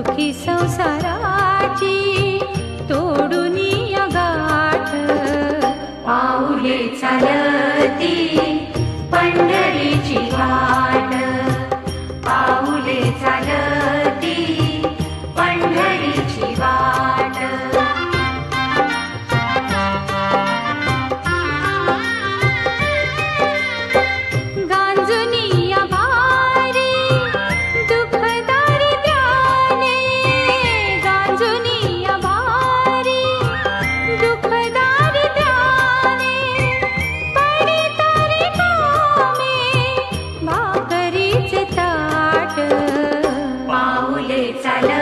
दुखी संसाराची तोडून गाठ. पाऊले चालती पंढरीची पाऊले चालती